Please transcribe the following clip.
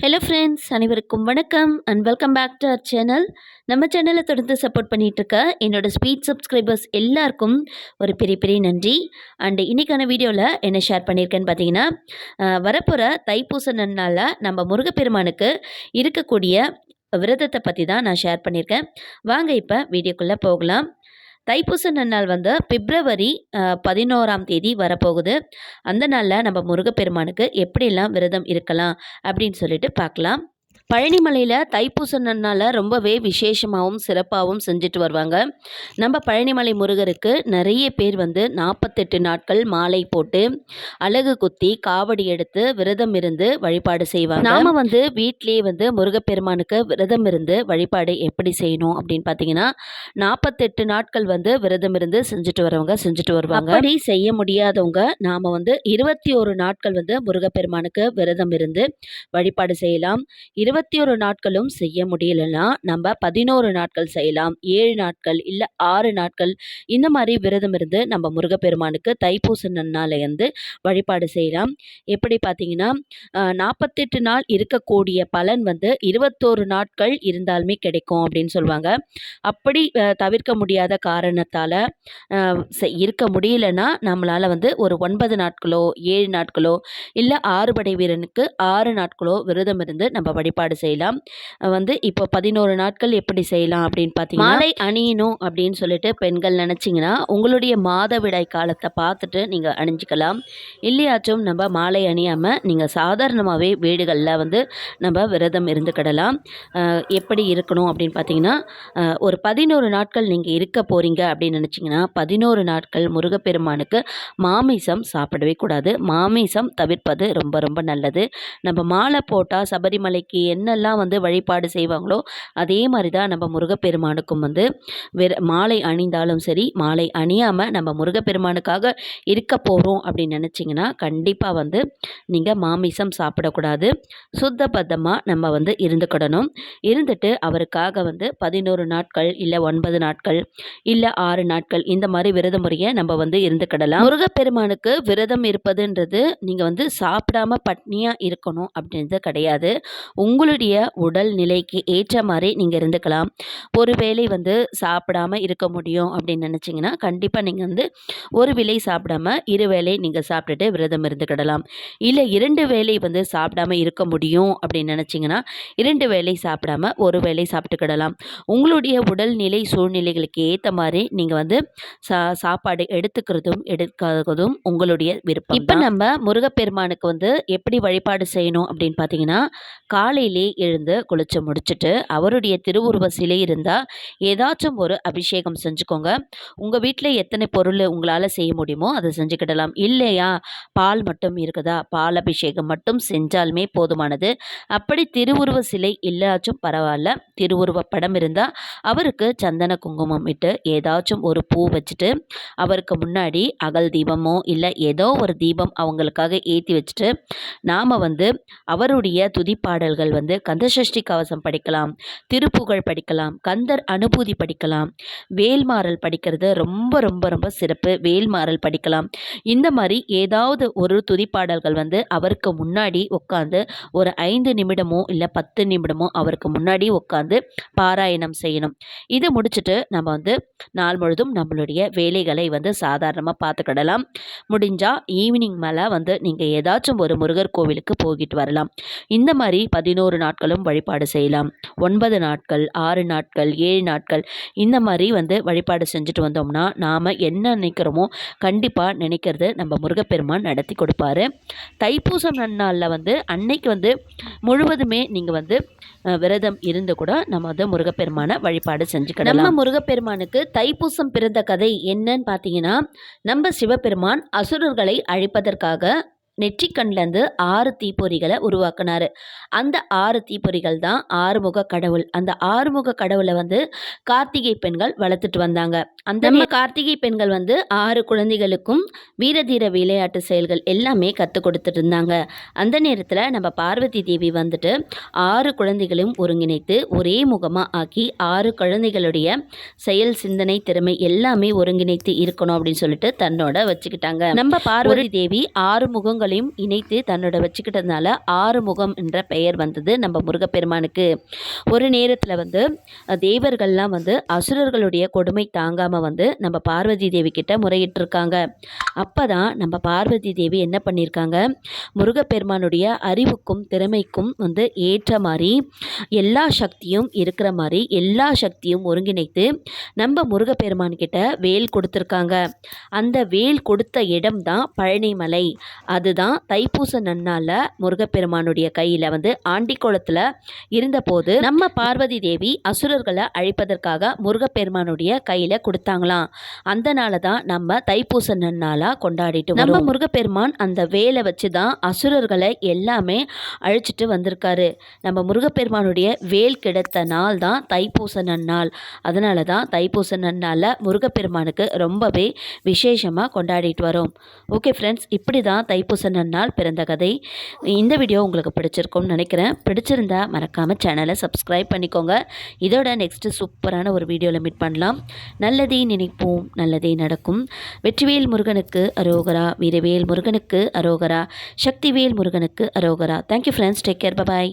Hello friends அனைவருக்கும் வணக்கம் and welcome back to our channel நம்ம சேனலை தொடர்ந்து சப்போர்ட் பண்ணிகிட்ருக்க என்னோடய ஸ்பீட் சப்ஸ்கிரைபர்ஸ் எல்லாருக்கும் ஒரு பெரிய பெரிய நன்றி. அண்ட் இன்றைக்கான வீடியோவில் என்ன ஷேர் பண்ணியிருக்கேன்னு பார்த்தீங்கன்னா வரப்போகிற தைப்பூச நன்னால் நம்ம முருகப்பெருமானுக்கு இருக்கக்கூடிய விரதத்தை பற்றி தான் நான் ஷேர் பண்ணியிருக்கேன் வாங்க இப்போ வீடியோக்குள்ளே போகலாம். தைப்பூச நன்னாள் வந்து பிப்ரவரி பதினோராம் தேதி வரப்போகுது. அந்த நாளில் நம்ம முருகப்பெருமானுக்கு எப்படியெல்லாம் விரதம் இருக்கலாம் அப்படின்னு சொல்லிட்டு பார்க்கலாம். பழனிமலையில் தைப்பூசனனால ரொம்பவே விசேஷமாகவும் சிறப்பாகவும் செஞ்சுட்டு வருவாங்க. நம்ம பழனிமலை முருகருக்கு நிறைய பேர் வந்து நாற்பத்தெட்டு நாட்கள் மாலை போட்டு அழகு குத்தி காவடி எடுத்து விரதம் இருந்து வழிபாடு செய்வாங்க. நாம் வந்து வீட்டிலேயே வந்து முருகப்பெருமானுக்கு விரதம் இருந்து வழிபாடு எப்படி செய்யணும் அப்படின்னு பார்த்தீங்கன்னா நாற்பத்தெட்டு நாட்கள் வந்து விரதம் இருந்து செஞ்சுட்டு வரவங்க செஞ்சுட்டு வருவாங்க. அப்படி செய்ய முடியாதவங்க நாம் வந்து இருபத்தி ஒரு நாட்கள் வந்து முருகப்பெருமானுக்கு விரதம் இருந்து வழிபாடு செய்யலாம். இருபத்தி ஒரு நாட்களும் செய்ய முடியலன்னா நம்ம பதினோரு நாட்கள் செய்யலாம் ஏழு நாட்கள் இல்லை ஆறு நாட்கள். இந்த மாதிரி விரதம் இருந்து நம்ம முருகப்பெருமானுக்கு தைப்பூச நன்னாளை வழிபாடு செய்யலாம். எப்படி பார்த்தீங்கன்னா நாற்பத்தெட்டு நாள் இருக்கக்கூடிய பலன் வந்து இருபத்தோரு நாட்கள் இருந்தாலுமே கிடைக்கும் அப்படின்னு சொல்லுவாங்க. அப்படி தவிர்க்க முடியாத காரணத்தால் இருக்க முடியலன்னா நம்மளால் வந்து ஒரு ஒன்பது நாட்களோ ஏழு நாட்களோ இல்லை ஆறுபடை வீரனுக்கு ஆறு நாட்களோ விரதம் இருந்து நம்ம வழிபாடு செய்யலாம். வந்து இப்போ பதினோரு நாட்கள் எப்படி செய்யலாம் அப்படின்னு பார்த்தீங்கன்னா மாலை அணியணும் அப்படின்னு சொல்லிட்டு பெண்கள் நினச்சிங்கன்னா உங்களுடைய மாதவிடாய் காலத்தை பார்த்துட்டு நீங்கள் அணிஞ்சிக்கலாம். இல்லையாச்சும் நம்ம மாலை அணியாமல் நீங்கள் சாதாரணமாகவே வீடுகளில் வந்து நம்ம விரதம் இருந்துக்கிடலாம். எப்படி இருக்கணும் அப்படின்னு பார்த்தீங்கன்னா ஒரு பதினோரு நாட்கள் நீங்கள் இருக்க போகிறீங்க அப்படின்னு நினச்சிங்கன்னா பதினோரு நாட்கள் முருகப்பெருமானுக்கு மாமிசம் சாப்பிடவே கூடாது. மாமிசம் தவிர்ப்பது ரொம்ப ரொம்ப நல்லது. நம்ம மாலை போட்டால் சபரிமலைக்கு என்னெல்லாம் வந்து வழிபாடு செய்வாங்களோ அதே மாதிரி தான் நம்ம முருகப்பெருமானுக்கும் வந்து வெற மாலை அணிந்தாலும் சரி மாலை அணியாமல் நம்ம முருகப்பெருமானுக்காக இருக்க போகிறோம் அப்படின்னு நினச்சிங்கன்னா கண்டிப்பாக வந்து நீங்கள் மாமிசம் சாப்பிடக்கூடாது. சுத்தபத்தமாக நம்ம வந்து இருந்துக்கிடணும். இருந்துட்டு அவருக்காக வந்து பதினோரு நாட்கள் இல்லை ஒன்பது நாட்கள் இல்லை ஆறு நாட்கள் இந்த மாதிரி விரத முறையை நம்ம வந்து இருந்துக்கிடலாம். முருகப்பெருமானுக்கு விரதம் இருப்பதுன்றது நீங்கள் வந்து சாப்பிடாம பட்னியாக இருக்கணும் அப்படின்றது கிடையாது. உங்களுடைய உடல் நிலைக்கு ஏற்ற மாதிரி நீங்கள் இருந்துக்கலாம் ஒருவேளை வந்து சாப்பிடாம இருக்க முடியும் அப்படின்னு நினச்சிங்கன்னா கண்டிப்பாக நீங்கள் வந்து ஒரு வேளை சாப்பிடாம இரு வேளை நீங்கள் சாப்பிட்டுட்டு விரதம் இருந்துக்கிடலாம் இல்லை இரண்டு வேளை வந்து சாப்பிடாம இருக்க முடியும் அப்படின்னு நினச்சிங்கன்னா இரண்டு வேளை சாப்பிடாம ஒரு வேளை சாப்பிட்டுக்கிடலாம் உங்களுடைய உடல்நிலை சூழ்நிலைகளுக்கு ஏற்ற மாதிரி நீங்கள் வந்து சா சாப்பாடு எடுத்துக்கிறதும் எடுக்காததும் உங்களுடைய விருப்பம் இப்போ நம்ம முருகப்பெருமானுக்கு வந்து எப்படி வழிபாடு செய்யணும் அப்படின்னு பார்த்தீங்கன்னா காலையில் எழுந்து குளிச்சு முடிச்சுட்டு அவருடைய திருவுருவ சிலை இருந்தால் ஏதாச்சும் ஒரு அபிஷேகம் செஞ்சுக்கோங்க. உங்கள் வீட்டில் எத்தனை பொருள் உங்களால் செய்ய முடியுமோ அதை செஞ்சுக்கிடலாம். இல்லையா? பால் மட்டும் இருக்குதா? பால் அபிஷேகம் மட்டும் செஞ்சாலுமே போதுமானது. அப்படி திருவுருவ சிலை இல்லாச்சும் பரவாயில்ல. திருவுருவ படம் இருந்தால் அவருக்கு சந்தன குங்குமம் இட்டு ஏதாச்சும் ஒரு பூ வச்சுட்டு அவருக்கு முன்னாடி அகல் தீபமோ இல்லை ஏதோ ஒரு தீபம் அவங்களுக்காக ஏற்றி வச்சுட்டு நாம் வந்து அவருடைய துதிப்பாடல்கள் வந்து கந்தசஷ்டி கவசம் படிக்கலாம் திருப்புகழ் படிக்கலாம் கந்தர் அனுபூதி படிக்கலாம் வேல்மாறல் படிக்கிறது ரொம்ப ரொம்ப ரொம்ப சிறப்பு. வேல்மாறல் படிக்கலாம். இந்த மாதிரி ஏதாவது ஒரு துதிப்பாடல்கள் வந்து அவருக்கு முன்னாடி உட்காந்து ஒரு ஐந்து நிமிடமோ இல்லை பத்து நிமிடமோ அவருக்கு முன்னாடி உட்காந்து பாராயணம் செய்யணும். இதை முடிச்சுட்டு நம்ம வந்து நாள் முழுதும் நம்மளுடைய வேலைகளை வந்து சாதாரணமாக பார்த்துக்கிடலாம். முடிஞ்சால் ஈவினிங் மேலே வந்து நீங்கள் ஏதாச்சும் ஒரு முருகர் கோவிலுக்கு போகிட்டு வரலாம். இந்த மாதிரி பதினோரு நாட்களும் வழிபாடு செய்யலாம். ஒன்பது நாட்கள் ஆறு நாட்கள் ஏழு நாட்கள் இந்த மாதிரி வந்து வழிபாடு செஞ்சுட்டு வந்தோம்னா நாம் என்ன நினைக்கிறோமோ கண்டிப்பாக நினைக்கிறது நம்ம முருகப்பெருமான் நடத்தி கொடுப்பாரு. தைப்பூசம் நன்னாளில் வந்து அன்னைக்கு வந்து முழுவதுமே நீங்கள் வந்து விரதம் இருந்து கூட நம்ம வந்து முருகப்பெருமானை வழிபாடு செஞ்சுக்கிடலாம் நம்ம முருகப்பெருமானுக்கு தைப்பூசம் பிறந்த கதை என்னன்னு பார்த்தீங்கன்னா நம்ம சிவபெருமான் அசுரர்களை அழிப்பதற்காக நெற்றிக்கண்லேருந்து ஆறு தீப்பொறிகளை உருவாக்குனாரு. அந்த ஆறு தீப்பொறிகள் தான் ஆறுமுக கடவுள். அந்த ஆறுமுக கடவுளை வந்து கார்த்திகை பெண்கள் வளர்த்துட்டு வந்தாங்க. அந்த நம்ம கார்த்திகை பெண்கள் வந்து ஆறு குழந்தைகளுக்கும் வீரதீர விளையாட்டு செயல்கள் எல்லாமே கற்றுக் கொடுத்துட்டு இருந்தாங்க. அந்த நேரத்தில் நம்ம பார்வதி தேவி வந்துட்டு ஆறு குழந்தைகளையும் ஒருங்கிணைத்து ஒரே முகமாக ஆக்கி ஆறு குழந்தைகளுடைய செயல் சிந்தனை திறமை எல்லாமே ஒருங்கிணைத்து இருக்கணும் அப்படின்னு சொல்லிட்டு தன்னோட வச்சுக்கிட்டாங்க. நம்ம பார்வதி தேவி ஆறு முகங்கள் முகங்களையும் இணைத்து தன்னோட வச்சுக்கிட்டதுனால ஆறுமுகம் என்ற பெயர் வந்தது நம்ம முருகப்பெருமானுக்கு. ஒரு நேரத்தில் வந்து தேவர்கள்லாம் வந்து அசுரர்களுடைய கொடுமை தாங்காமல் வந்து நம்ம பார்வதி தேவி கிட்ட முறையிட்டிருக்காங்க. அப்போ தான் நம்ம பார்வதி தேவி என்ன பண்ணியிருக்காங்க முருகப்பெருமானுடைய அறிவுக்கும் திறமைக்கும் வந்து ஏற்ற மாதிரி எல்லா சக்தியும் இருக்கிற மாதிரி எல்லா சக்தியும் ஒருங்கிணைத்து நம்ம முருகப்பெருமான் கிட்ட வேல் கொடுத்துருக்காங்க. அந்த வேல் கொடுத்த இடம் தான் பழனிமலை. அதுதான் தைப்பூச நன்னால முருகப்பெருமானுடைய கையில் வந்து ஆண்டிக்குளத்தில் இருந்தபோது நம்ம பார்வதி தேவி அசுரர்களை அழிப்பதற்காக முருகப்பெருமானுடைய கையில் கொடுத்தாங்களாம். அந்த நாளை தான் நம்ம தைப்பூச நன்னாளாக கொண்டாடிட்டு நம்ம முருகப்பெருமான் அந்த வேலை வச்சு தான் அசுரர்களை எல்லாமே அழிச்சிட்டு வந்திருக்காரு. நம்ம முருகப்பெருமானுடைய வேல் கிடைத்த நாள் தான் தைப்பூச நன்னாள். அதனால தான் தைப்பூச நன்னாளில் முருகப்பெருமானுக்கு ரொம்பவே விசேஷமாக கொண்டாடிட்டு வரோம். ஓகே ஃப்ரெண்ட்ஸ் இப்படி தான் தைப்பூச நன்னாள் பிறந்த கதை இந்த வீடியோ உங்களுக்கு பிடிச்சிருக்கும்னு நினைக்கிறேன். பிடிச்சிருந்தா மறக்காமல் சேனலை சப்ஸ்கிரைப் பண்ணிக்கோங்க. இதோட நெக்ஸ்ட்டு சூப்பரான ஒரு வீடியோவில் மீட் பண்ணலாம். நல்லதே நினைப்போம் நல்லதே நடக்கும். வெற்றிவேல் முருகனுக்கு அரோகரா வீரவேல் முருகனுக்கு அரோகரா சக்திவேல் முருகனுக்கு அரோகரா. Thank you friends take care bye bye